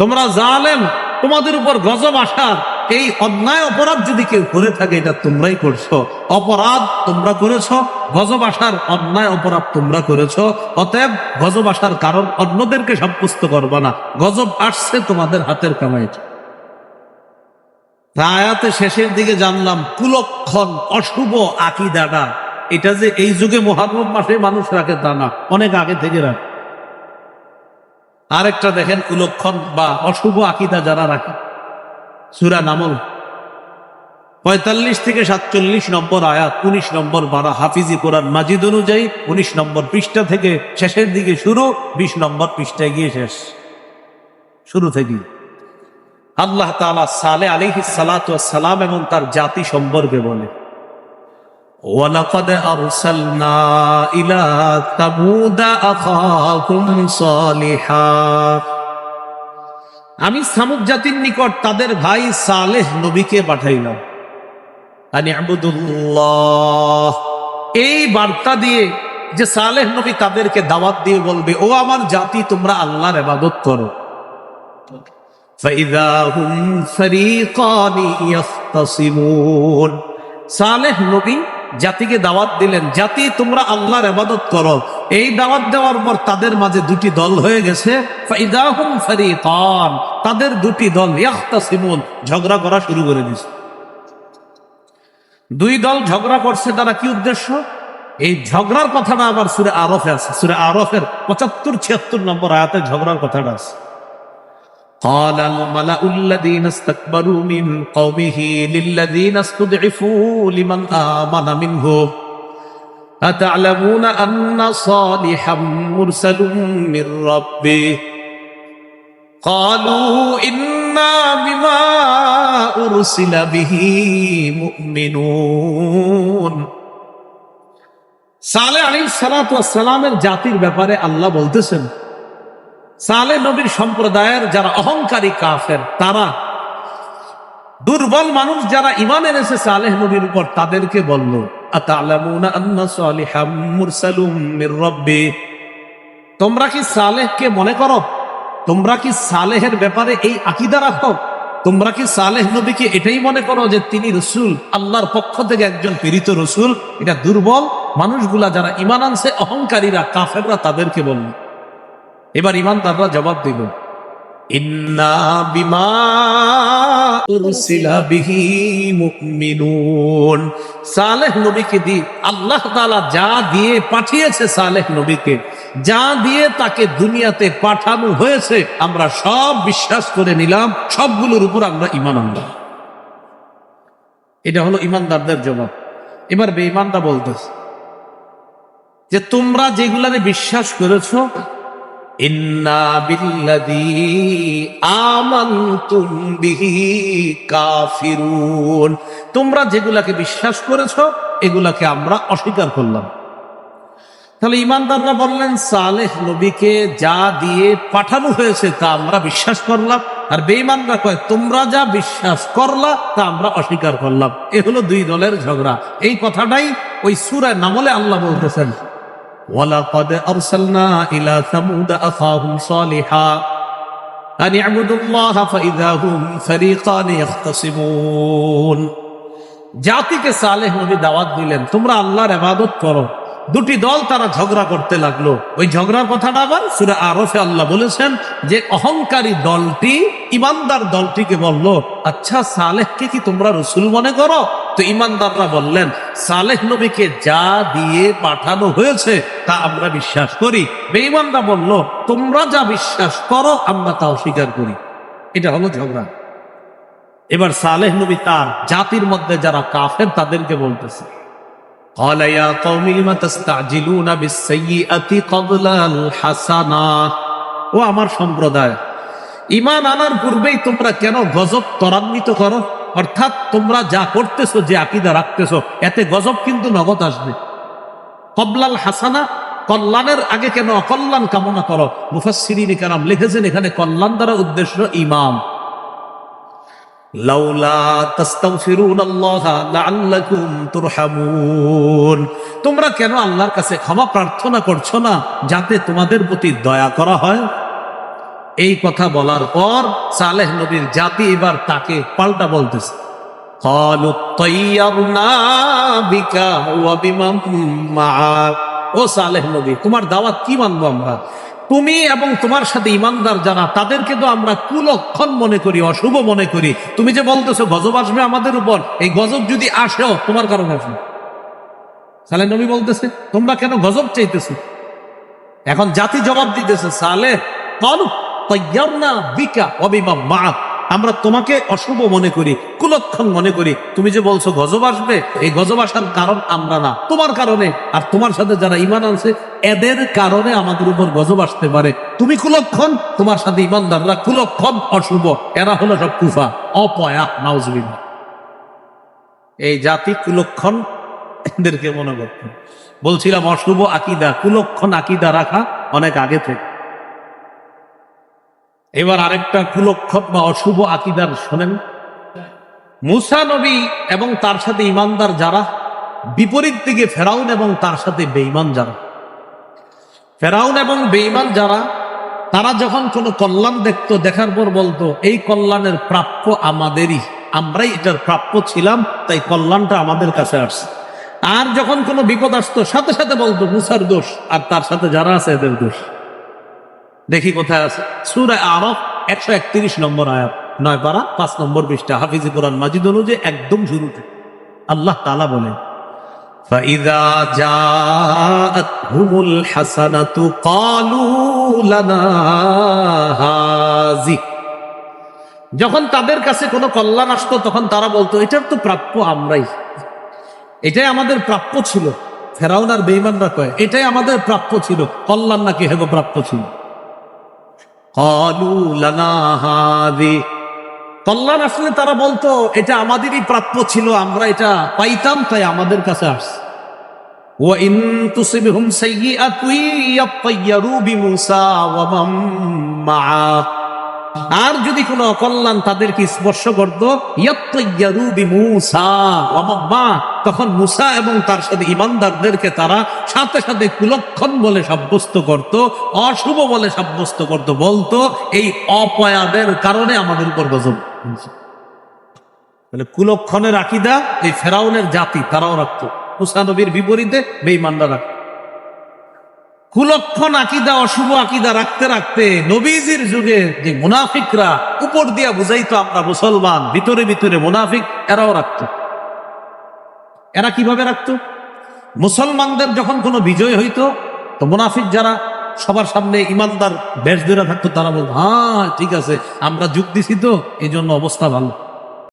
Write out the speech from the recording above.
তোমরা জালেম, তোমাদের উপর গজব আসার এই অন্যায় অপরাধ যদি কেউ করে থাকে, এটা তোমরাই করছ। অপরাধ তোমরা করেছ, গজব আসার অন্যায় অপরাধ তোমরা করেছ, অতএব গজব আসার কারণ অন্যদেরকে সাব্যস্ত করবা না। গজব আসছে তোমাদের হাতের কামাইটা তা আয়াতে শেষের দিকে জানলাম, কুলক্ষণ অশুভ আকিদাটা। এটা যে এই যুগে মহারম মাসে মানুষ রাখে তা না, অনেক আগে থেকে রাখে। আরেকটা দেখেন কুলক্ষণ বা অশুভ আকিদা যারা রাখে। সুরা নামল। পঁয়তাল্লিশ থেকে সাতচল্লিশ নম্বর আয়াত, উনিশ নম্বর বারা হাফিজি কোরআন মাজিদ অনুযায়ী, উনিশ নম্বর পৃষ্ঠা থেকে শেষের দিকে শুরু, বিশ নম্বর পৃষ্ঠায় গিয়ে শেষ। শুরু থেকে আল্লাহ তালা সালে আলিহি সালাম এবং তার জাতি সম্পর্কে বলে। ولقد أرسلنا إلى ثمود أخاهم صالحا আমি সামুদ জাতির নিকট তাদের ভাই সালেহ নবীকে পাঠাইলাম আনি আবুদুল্লাহ এই বার্তা দিয়ে যে সালেহ নবী তাদেরকে দাওয়াত দিয়ে বলবে ও আমার জাতি তোমরা আল্লাহর ইবাদত করো فإذا هم فريقان يختصمون সালেহ নবী জাতিকে দাওয়াত দিলেন, জাতি, তোমরা আল্লাহর ইবাদত করো। এই দাওয়াত দেওয়ার পর তাদের মাঝে দুটি দল হয়ে গেছে। তাদের দুটি দল, ইয়াখতাসিমুন, ঝগড়া করা শুরু করে দিয়েছে দুই দল ঝগড়া করছে তারা কি উদ্দেশ্য? এই ঝগড়ার কথাটা আবার সুরে আরফে আছে। সুরে আরফের পঁচাত্তর, ছিয়াত্তর নম্বর আয়াতে ঝগড়ার কথাটা আছে। قال الملأ الذين استكبروا من قومه للذين استضعفوا لمن آمن منهم أتعلمون أن صالحا مرسل من ربه قالوا إنا بما أرسل به مؤمنون সালে আলী সালামের জাতির ব্যাপারে আল্লাহ বলতেছেন সালে নবীর সম্প্রদায়ের যারা অহংকারী কাফের, তারা দুর্বল মানুষ যারা ইমান এনেছে সালেহ নবীর উপর, তাদেরকে বলল তোমরা কি সালেহকে মনে করো? তোমরা কি সালেহের ব্যাপারে এই আকিদা রাখো? তোমরা কি সালেহ নবীকে এটাই মনে করো যে তিনি রসুল, আল্লাহর পক্ষ থেকে একজন পীড়িত রসুল? এটা দুর্বল মানুষগুলা যারা ইমান আনছে, অহংকারীরা, কাফেররা তাদেরকে বলল। এবার ইমানদাররা জবাব দিল, ইন্না বিমা উরসিলা সালেহ নবীকে দি আল্লাহ তাআলা যা দিয়ে পাঠিয়েছে সালেহ নবীকে, যা দিয়ে তাকে দুনিয়াতে পাঠানো হয়েছে, আমরা সব বিশ্বাস করে নিলাম, সবগুলোর উপর আমরা ইমান আনলাম এটা হলো ইমানদারদের জবাব। এবার বেঈমানরা বলতেছে যে, তোমরা যেগুলারে বিশ্বাস করেছ তোমরা যেগুলাকে বিশ্বাস করেছ, এগুলাকে আমরা অস্বীকার করলাম। তাহলে ইমানদাররা বললেন, সালেহ নবীকে যা দিয়ে পাঠানো হয়েছে তা আমরা বিশ্বাস করলাম। আর বেঈমানরা কয়, তোমরা যা বিশ্বাস করলা, তা আমরা অস্বীকার করলাম। এ হলো দুই দলের ঝগড়া। এই কথাটাই ওই সুরায় নামলে আল্লাহ বলতেছেন। ولقد أرسلنا إلى ثمود أخاهم صالحا أن اعبدوا الله فإذا هم فريقان يختصمون জাতিকে সালেহ নবী দাওয়াত দিলেন তোমরা আল্লাহর ইবাদত করো দুটি দল তারা ঝগড়া করতে লাগলো ওই ঝগড়ার কথাটা আবার সুরে আরফে আল্লাহ বলেছেন যে অহংকারী দলটি ইমানদার দলটিকে বলল আচ্ছা সালেহকে কি তোমরা রসুল মনে করো তো ইমানদাররা বললেন সালেহ নবীকে যা দিয়ে পাঠানো হয়েছে তা আমরা বিশ্বাস করি বেঈমানরা বলল তোমরা যা বিশ্বাস করো আমরা তা অস্বীকার করি এটা হলো ঝগড়া এবার সালেহ নবী তার জাতির মধ্যে যারা কাফের তাদেরকে বলতেছে قال يا قوم لم تستعجلون بالسيئة قبل الحسنة ও আমার সম্প্রদায় ইমান আনার পূর্বেই তোমরা কেন গজব ত্বরান্বিত করো অর্থাৎ তোমরা যা করতেছো, যে আকিদা রাখতেছো, এতে গজব কিন্তু নগদ আসবে। কবলাল হাসানা, কল্যাণের আগে কেন অকল্যাণ কামনা করো? মুফাসসিরিন কারাম লিখেছেন এখানে, কল্যাণ দ্বারা উদ্দেশ্য ইমাম তোমরা কেন আল্লাহর কাছে ক্ষমা প্রার্থনা করছ না, যাতে তোমাদের প্রতি দয়া করা হয়? এই কথা বলার পর সালেহ নবীর জাতি এবার তাকে পাল্টা বলতেছে। ও সালেহ নবী, তোমার দাওয়াত কি মানবো আমরা? তুমি এবং তোমার সাথে ইমানদার যারা, তাদেরকে তো আমরা কুলক্ষণ মনে করি, অশুভ মনে করি। তুমি যে বলতেছো গজব আসবে আমাদের উপর, এই গজব যদি আসেও তোমার কারণে আসবে। সালেহ নবী বলতেছে, তোমরা কেন গজব চাইতেছো? এখন জাতি জবাব দিতেছে, সালেহ কলুক আমরা তোমাকে অশুভ মনে করি, কুলক্ষণ মনে করি। তুমি যে বলছো গজব আসবে, এই গজব আসার কারণ আমরা না। তোমার কারণে। আর তোমার সাথে যারা ইমান আনছে, এদের কারণে আমাদের উপর গজব আসতে পারে। তুমি কুলক্ষণ, তোমার সাথে ইমানদাররা কুলক্ষণ অশুভ। এরা হলো সব কুফা। অপয়া নাউজবিল্লা এই জাতি কুলক্ষণ এদেরকে মনে করত। বলছিলাম অশুভ আকিদা, কুলক্ষণ আকিদা রাখা অনেক আগে থেকে। এবার আরেকটা কুলক্ষণ বা অশুভ আকিদার শোনেন। মুসা নবী এবং তার সাথে ইমানদার যারা, বিপরীত দিকে ফেরাউন এবং তার সাথে বেঈমান যারা। ফেরাউন এবং বেঈমান যারা, তারা যখন কোনো কল্যাণ দেখতো, দেখার পর বলতো, এই কল্যাণের প্রাপ্য আমাদেরই। আমরাই এটার প্রাপ্য ছিলাম, তাই কল্যাণটা আমাদের কাছে আসছে। আর যখন কোনো বিপদ আসতো, সাথে সাথে বলতো, মুসার দোষ, আর তার সাথে যারা আছে, এদের দোষ। দেখি কোথায় আছে সুরা আরব একশো একত্রিশ নম্বর আয়াত নয় পারা পাঁচ নম্বর পৃষ্ঠা হাফিজি কোরআন মাজিদ অনুযায়ী একদম শুরুতে আল্লাহ তালা বলেন فإذا جاءتهم الحسنة قالوا لنا هذه যখন তাদের কাছে কোনো কল্যাণ আসতো তখন তারা বলতো এটার তো প্রাপ্য আমরাই এটাই আমাদের প্রাপ্য ছিল ফেরাউন আর বেইমানরা কয় এটাই আমাদের প্রাপ্য ছিল কল্যাণ নাকি হেগো প্রাপ্য ছিল কল্যাণ আসলে তারা বলতো, এটা আমাদেরই প্রাপ্য ছিল, আমরা এটা পাইতাম, তাই আমাদের কাছে আসছে। ও ইন ওয়া মা'আ আর যদি কোনো অকল্যাণ তাদেরকে স্পর্শ করতো মান তখন মুসা এবং তার সাথে ইমানদারদেরকে তারা সাথে সাথে কুলক্ষণ বলে সাব্যস্ত করত, অশুভ বলে সাব্যস্ত করত, বলতো, এই অপয়াদের কারণে আমাদের উপর গজব। তাহলে কুলক্ষণের আকিদা, এই ফেরাউনের জাতি, তারাও রাখতো মুসা নবীর বিপরীতে বেঈমানরা রাখতো কুলক্ষণ আকিদা, অশুভ আকিদা রাখতে রাখতে নবীজির যুগে যে মুনাফিকরা উপর দিয়া বুঝাইতো আমরা মুসলমান, ভিতরে ভিতরে মুনাফিক, এরাও রাখতো। এরা কীভাবে রাখতো? মুসলমানদের যখন কোনো বিজয় হইতো, তো মুনাফিক যারা সবার সামনে ইমানদার বেশ ধরে থাকতো, তারা বলতো হ্যাঁ ঠিক আছে, আমরা যুগ দিছি তো এই জন্য অবস্থা ভালো।